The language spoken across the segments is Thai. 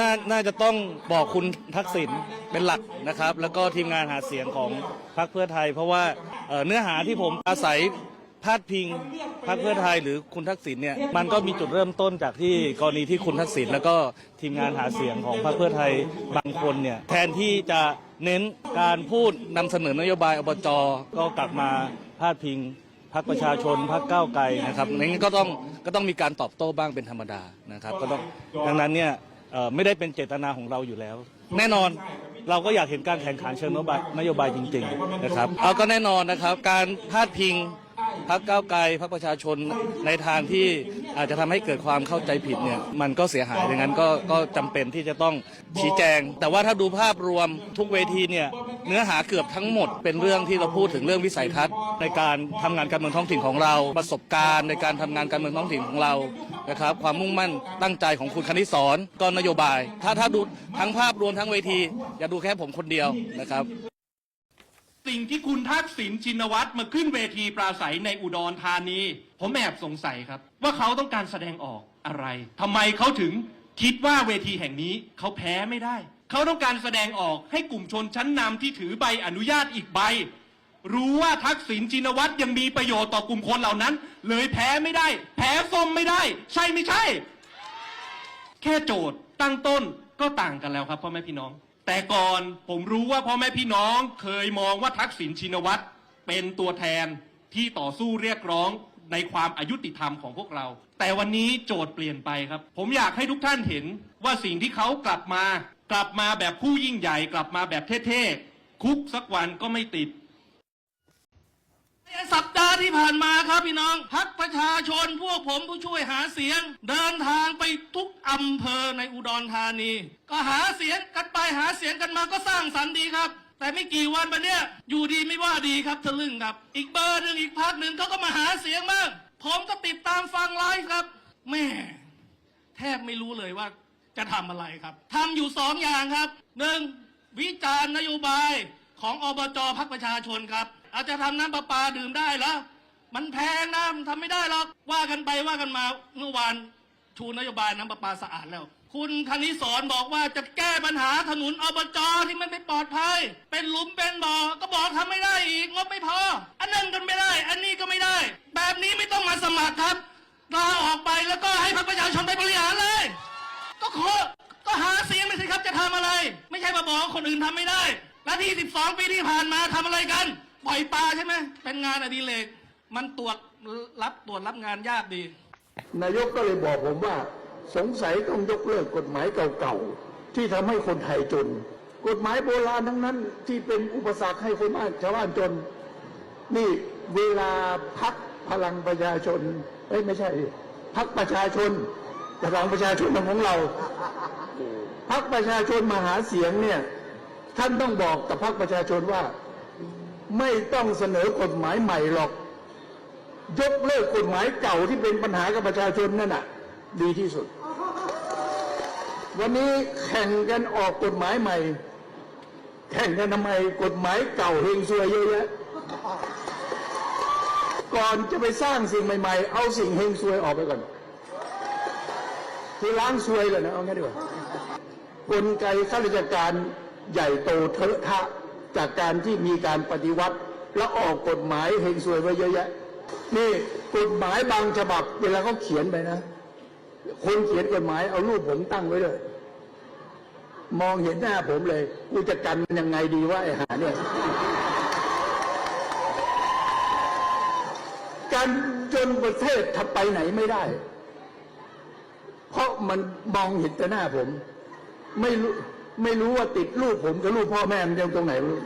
น่าน่าจะต้องบอกคุณทักษิณเป็นหลักนะครับ แล้วก็ทีมงานหาเสียงของพรรคเพื่อไทย เพราะว่าเเนื้อหาที่ผมอาศัยพาดพิงพรรคเพื่อไทยหรือคุณทักษิณเนี่ยมันก็มีจุดเริ่มต้นจากที่กรณีที่คุณทักษิณแล้วก็ทีมงานหาเสียงของพรรคเพื่อไทยบางคนเนี่ยแทนที่จะเน้นการพูดนำเสนอนโยบายอบจก็กลับมาพาดพิงพรรคประชาชนพรรคก้าวไกลนะครับนั้นก็ต้องก็ต้องมีการตอบโต้บ้างเป็นธรรมดานะครับ ก็ต้องดังนั้นเนี่ย เอ่อไม่ได้เป็นเจตนาของเราอยู่แล้ว แน่นอนเราก็อยากเห็นการแข่งขันเชิงนโยบายนโยบายจริง ๆ นะครับ เอาก็แน่นอนนะครับ การพาดพิงพักก้าวไกลพักประชาชนในทางที่อาจจะทำให้เกิดความเข้าใจผิดเนี่ยมันก็เสียหายดังนั้นก็ก็จำเป็นที่จะต้องชี้แจง แต่ว่าถ้าดูภาพรวมทุกเวทีเนี่ย เนื้อหาเกือบทั้งหมด เป็นเรื่องที่เราพูดถึงเรื่องวิสัยทัศน์ ในการทำงานการเมืองท้องถิ่นของเรา ประสบการณ์ในการทำงานการเมืองท้องถิ่นของเรานะครับความมุ่งมั่นตั้งใจของคุณคณิสอนก็นโยบาย ถ้าถ้าดูทั้งภาพรวมทั้งเวที อย่าดูแค่ผมคนเดียวนะครับสิ่งที่คุณทักษิณชินวัตรมาขึ้นเวทีปราศัยในอุดรธานี ผมแอบสงสัยครับ ว่าเขาต้องการแสดงออกอะไรทำไมเขาถึงคิดว่าเวทีแห่งนี้เขาแพ้ไม่ได้ เขาต้องการแสดงออกให้กลุ่มชนชั้นนำที่ถือใบอนุญาตอีกใบ รู้ว่าทักษิณชินวัตรยังมีประโยชน์ต่อกลุ่มคนเหล่านั้น เลยแพ้ไม่ได้ แพ้ส้มไม่ได้ ใช่ไม่ใช่ แค่โจทย์ตั้งต้นก็ต่างกันแล้วครับพ่อแม่พี่น้อง แต่ก่อนผมรู้ว่าพ่อแม่พี่น้องเคยมองว่าทักษิณชินวัตรเป็นตัวแทนที่ต่อสู้เรียกร้องในความอายุติธรรมของพวกเรา แต่วันนี้โจทย์เปลี่ยนไปครับ ผมอยากให้ทุกท่านเห็นว่าสิ่งที่เขากลับมา กลับมาแบบผู้ยิ่งใหญ่ กลับมาแบบเท่ๆคุกสักวันก็ไม่ติดสัปดาห์ที่ผ่านมาครับพี่น้องพักประชาชนพวกผมผู้ช่วยหาเสียง เดินทางไปทุกอำเภอในอุดรธานี ก็หาเสียงกันไปหาเสียงกันมาก็สร้างสรรค์ดีครับ แต่ไม่กี่วันมาเนี้ยอยู่ดีไม่ว่าดีครับทะลึ่งครับ อีกเบอร์หนึ่งอีกพักหนึ่งเขาก็มาหาเสียงมากผมก็ติดตามฟังไลฟ์ครับแม่แทบไม่รู้เลยว่า จะทำอะไรครับทำอยู่สองอย่างครับหนึ่งวิจารณ์นโยบายของอบจพักประชาชนครับ อาจจะทำน้ำประปาดื่มได้แล้วมันแพงนะมันทำไม่ได้หรอกว่ากันไปว่ากันมาเมื่อวานชูนโยบายน้ำประปาสะอาดแล้ว คุณคณิสอนบอกว่าจะแก้ปัญหาถนนอบจที่มันไม่ปลอดภัย เป็นหลุมเป็นบ่อก็บอกทำไม่ได้อีกงบไม่พอ อันนั้นก็ไม่ได้ อันนี้ก็ไม่ได้ แบบนี้ไม่ต้องมาสมัครครับลาออกไปแล้วก็ให้พรรคประชาชนไปบริหารเลย ก็ขอก็หาเสียงไปสิครับจะทำอะไร ไม่ใช่มาบอกว่าคนอื่นทำไม่ได้ และที่ 12 ปีที่ผ่านมาทำอะไรกัน ปล่อยปลาใช่ไหมเป็นงานอดิเรกมันตรวจรับตรวจรับงานยากดี นายกก็เลยบอกผมว่า สงสัยต้องยกเลิกกฎหมายเก่าๆที่ทำให้คนไทยจน กฎหมายโบราณทั้งนั้นที่เป็นอุปสรรคให้คนบ้านชาวบ้านจน นี่เวลาพักพลังประชาชนเอ้ยไม่ใช่พักประชาชน พลังประชาชนของเราพักประชาชนมาหาเสียงเนี่ย ท่านต้องบอกกับพักประชาชนว่า ไม่ต้องเสนอกฎหมายใหม่หรอก ยกเลิกกฎหมายเก่าที่เป็นปัญหากับประชาชนนั่นน่ะ ดีที่สุด วันนี้แข่งกันออกกฎหมายใหม่ แข่งกันทำไมกฎหมายเก่าเฮงซวยเยอะแยะก่อนจะไปสร้างสิ่งใหม่ ๆ เอาสิ่งเฮงซวยออกไปก่อน คือล้างซวยเลยนะเอางี้ดีกว่ากลไกข้าราชการใหญ่โตเทอะทะจากการที่มีการปฏิวัติ แล้วออกกฎหมายเฮงซวยไว้เยอะแยะ นี่กฎหมายบางฉบับ เวลาเขาเขียนไปนะ คนเขียนกฎหมายเอารูปผมตั้งไว้เลย มองเห็นหน้าผมเลยกูจะกันมันยังไงดีว่าไอ้หาเนี่ยการจนประเทศทำไปไหนไม่ได้ มันมองเห็นแต่หน้าผม ไม่รู้ไม่รู้ว่าติดรูปผมกับรูปพ่อแม่มันยังตรงไหนรู้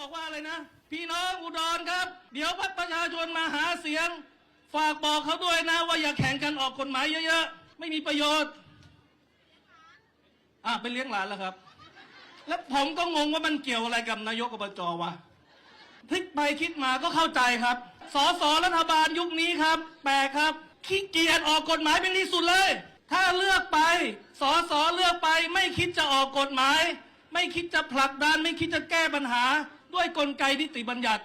บอกว่าอะไรนะ พี่น้องอุดรครับ เดี๋ยวพรรคประชาชนมาหาเสียง ฝากบอกเขาด้วยนะ ว่าอย่าแข่งกันออกกฎหมายเยอะๆ ไม่มีประโยชน์ อะไปเลี้ยงหลานแล้วครับ แล้วผมก็งงว่ามันเกี่ยวอะไรกับนายกอบจวะพลิกไปคิดมาก็เข้าใจครับสสรัฐบาลยุคนี้ครับ แปลกครับขี้เกียจออกกฎหมายเป็นที่สุดเลย ถ้าเลือกไปสสเลือกไป ไม่คิดจะออกกฎหมาย ไม่คิดจะผลักดัน ไม่คิดจะแก้ปัญหา ด้วยกลไกนิติบัญญัติ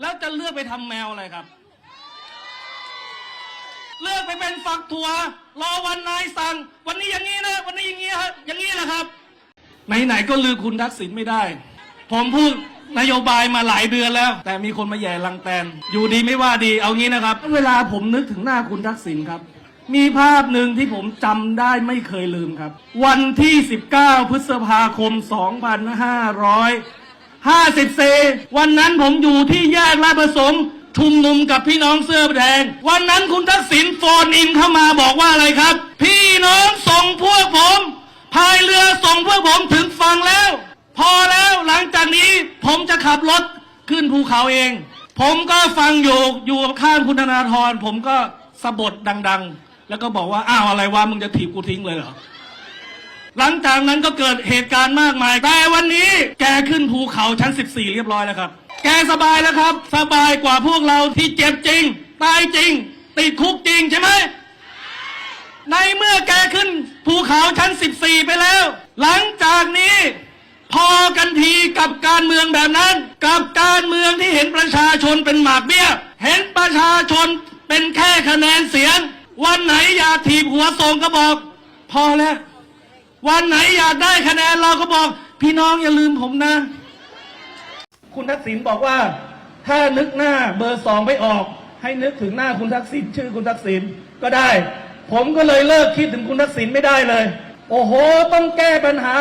แล้วจะเลือกไปทำแมวอะไรครับ เลือกไปเป็นฝักถั่วรอวันนายสั่ง วันนี้อย่างนี้นะ วันนี้อย่างนี้ฮะอย่างนี้แหละครับ ไหนๆก็ลือคุณทักษิณไม่ได้ ผมพูดนโยบายมาหลายเดือนแล้ว แต่มีคนมาแย่ลังแตน อยู่ดีไม่ว่าดีเอางี้นะครับ เวลาผมนึกถึงหน้าคุณทักษิณครับ มีภาพหนึ่งที่ผมจำได้ไม่เคยลืมครับ วันที่ 19 พฤษภาคม 2554 วันนั้นผมอยู่ที่แยกลาดประสงค์ชุมนุมกับพี่น้องเสื้อแดง วันนั้นคุณทักษิณโฟนอินเข้ามาบอกว่าอะไรครับ พี่น้องส่งพวกผมพายเรือส่งพวกผมถึงฝั่งแล้ว พอแล้วหลังจากนี้ผมจะขับรถขึ้นภูเขาเอง ผมก็ฟังอยู่อยู่ข้างคุณธนาธรผมก็สะบดดัง ๆ แล้วก็บอกว่าอ้าวอะไรวะมึงจะถีบกูทิ้งเลยเหรอหลังจากนั้นก็เกิดเหตุการณ์มากมาย แต่วันนี้แกขึ้นภูเขาชั้น 14 เรียบร้อยแล้วครับ แกสบายแล้วครับ สบายกว่าพวกเราที่เจ็บจริง ตายจริง ติดคุกจริงใช่ไหม ในเมื่อแกขึ้นภูเขาชั้น 14 ไปแล้ว หลังจากนี้ พอกันทีกับการเมืองแบบนั้น กับการเมืองที่เห็นประชาชนเป็นหมากเบี้ย เห็นประชาชนเป็นแค่คะแนนเสียง วันไหนอยากถีบหัวส่งก็บอก พอแล้ว วันไหนอยากได้คะแนนเราก็บอก พี่น้องอย่าลืมผมนะ คุณทักษิณบอกว่า ถ้านึกหน้าเบอร์สองไม่ออก ให้นึกถึงหน้าคุณทักษิณชื่อคุณทักษิณก็ได้ ผมก็เลยเลิกคิดถึงคุณทักษิณไม่ได้เลย โอ้โห ต้องแก้ปัญหา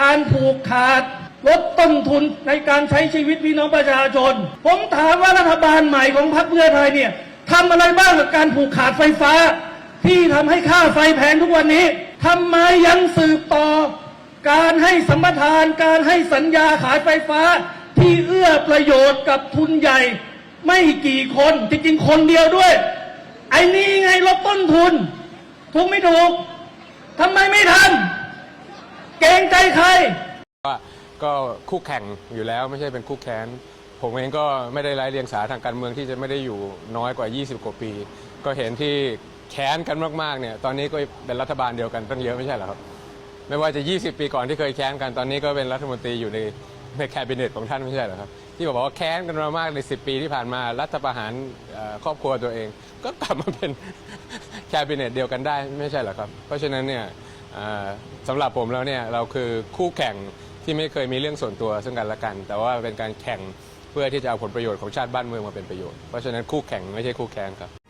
การผูกขาดลดต้นทุนในการใช้ชีวิตพี่น้องประชาชน ผมถามว่ารัฐบาลใหม่ของพรรคเพื่อไทยเนี่ย ทำอะไรบ้างกับการผูกขาดไฟฟ้า ที่ทำให้ค่าไฟแพงทุกวันนี้ทำไมยังสืบต่อ การให้สัมปทานการให้สัญญาขายไฟฟ้า ที่เอื้อประโยชน์กับทุนใหญ่ ไม่กี่คนจริงๆคนเดียวด้วย ไอ้นี่ไงลดต้นทุน ถูกไม่ถูกทำไมไม่ทำเกรงใจใคร ว่าก็คู่แข่งอยู่แล้วไม่ใช่เป็นคู่แค้น ผมเองก็ไม่ได้ไร้เรียงสาทางการเมืองที่จะไม่ได้อยู่น้อยกว่า 20 กว่าปี ก็เห็นที่แค้นกันมากๆเนี่ยตอนนี้ก็เป็นรัฐบาลเดียวกันตั้งเยอะไม่ใช่เหรอครับ ไม่ว่าจะ 20 ปีก่อนที่เคยแค้นกันตอนนี้ก็เป็นรัฐมนตรีอยู่ในในแคบิเนตของท่านไม่ใช่เหรอครับ ที่บอกว่าแค้นกันมามากใน 10 ปีที่ผ่านมารัฐประหารครอบครัวตัวเอง ก็กลับมาเป็นแคบิเนตเดียวกันได้ไม่ใช่เหรอครับ เพราะฉะนั้นเนี่ยสำหรับผมแล้วเนี่ยเราคือคู่แข่งที่ไม่เคยมีเรื่องส่วนตัวซึ่งกันและกัน แต่ว่าเป็นการแข่ง เพื่อที่จะเอาผลประโยชน์ของชาติบ้านเมืองมาเป็นประโยชน์เพราะฉะนั้นคู่แข่งไม่ใช่คู่แข่งครับ